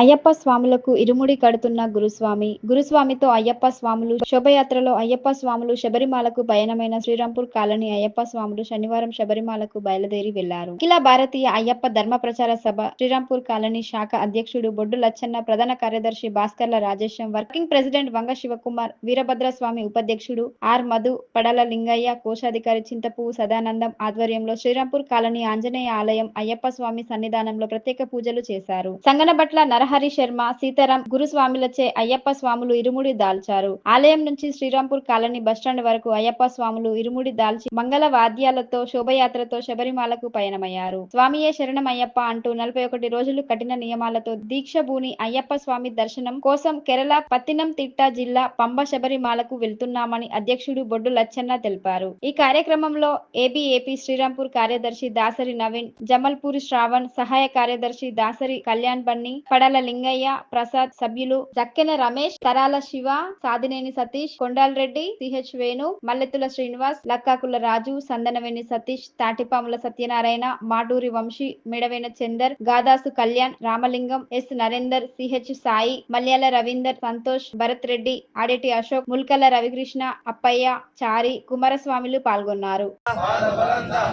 అయ్యప్ప స్వాములకు ఇరుముడి కడుతున్న గురుస్వామి. గురుస్వామితో అయ్యప్ప స్వాములు శోభయాత్రలో అయ్యప్ప స్వాములు శబరిమాలకు పయనమైన శ్రీరాంపూర్ కాలనీ అయ్యప్ప స్వాములు శనివారం శబరిమాలకు బయలుదేరి వెళ్ళారు. అఖిల భారతీయ అయ్యప్ప ధర్మ ప్రచార సభ శ్రీరాంపూర్ కాలనీ శాఖ అధ్యక్షుడు బొడ్డు లచ్చన్న ప్రధాన కార్యదర్శి భాస్కర్ల రాజేశం వర్కింగ్ ప్రెసిడెంట్ వంగ శివకుమార్ వీరభద్రస్వామి ఉపాధ్యక్షుడు ఆర్ మధు పడల లింగయ్య కోశాధికారి చింతపువ్వు సదానందం ఆధ్వర్యంలో శ్రీరాంపూర్ కాలనీ ఆంజనేయ ఆలయం అయ్యప్ప స్వామి సన్నిధానంలో ప్రత్యేక పూజలు చేశారు. సంగనబట్ల నరహరి శర్మ సీతారాం గురుస్వాములచే అయ్యప్ప స్వాములు ఇరుముడి దాల్చారు. ఆలయం నుంచి శ్రీరాంపూర్ కాలనీ బస్టాండ్ వరకు అయ్యప్ప స్వాములు ఇరుముడి దాల్చి మంగళ వాద్యాలతో శోభయాత్రతో శబరిమాలకు పయనమయ్యారు. స్వామియే శరణం అయ్యప్ప అంటూ నలభై ఒకటి రోజులు కఠిన నియమాలతో దీక్ష భూని అయ్యప్ప స్వామి దర్శనం కోసం కేరళ పత్తినంతిట్ట జిల్లా పంబ శబరిమాలకు వెళ్తున్నామని అధ్యక్షుడు బొడ్డు లచ్చన్న తెలిపారు. ఈ కార్యక్రమంలో ఏబీఏపీ శ్రీరాంపూర్ కార్యదర్శి దాసరి నవీన్ జమల్పూరి శ్రావణ్ సహాయ కార్యదర్శి దాసరి కళ్యాణ్ బన్ని పడల లింగయ్య ప్రసాద్ సభ్యులు Jakkena Ramesh Tarala Siva Sadineni Satish Kondal Reddy CH Venu Malletula Srinivas Lakkakula Raju Sandanaveni Satish Tatipamula Satyanarayana Maturi Vamsi Midavena Chandar Gadasu Kalyan Ramalingam S Narender CH Sai Malyala Ravinder Santosh Bharat Reddy Adeti Ashok Mulkala Ravikrishna Appayya Chari కుమారస్వామిలు పాల్గొన్నారు.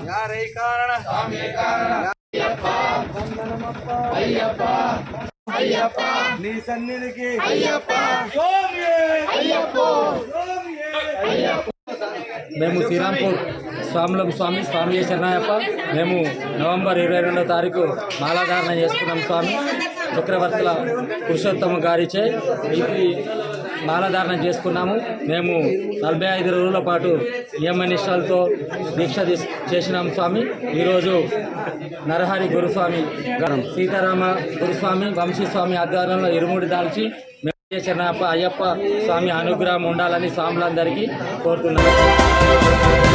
ಯಾರೇ అయ్యప్ప. నీ సన్నిధికి. అయ్యప్ప. అయ్యప్ప. మేము శ్రీరాంపూర్ స్వాములకు స్వామి స్వామి శరణాయప్ప మేము November ఇరవై రెండవ తారీఖు మాలాధారణ చేసుకున్నాం స్వామి. చక్రవర్తుల పురుషోత్తమ గారిచే. ఇది మాలాధారణ చేసుకున్నాము. మేము నలభై ఐదు రోజుల పాటు నియమ దీక్ష తీస్- చేసినాం స్వామి. ఈరోజు నరహరి గురుస్వామి గణం సీతారామ గురుస్వామి వంశీస్వామి ఆధ్వర్యంలో ఇరుముడి దాల్చి మేము అయ్యప్ప స్వామి అనుగ్రహం ఉండాలని స్వాములందరికీ కోరుతున్నాను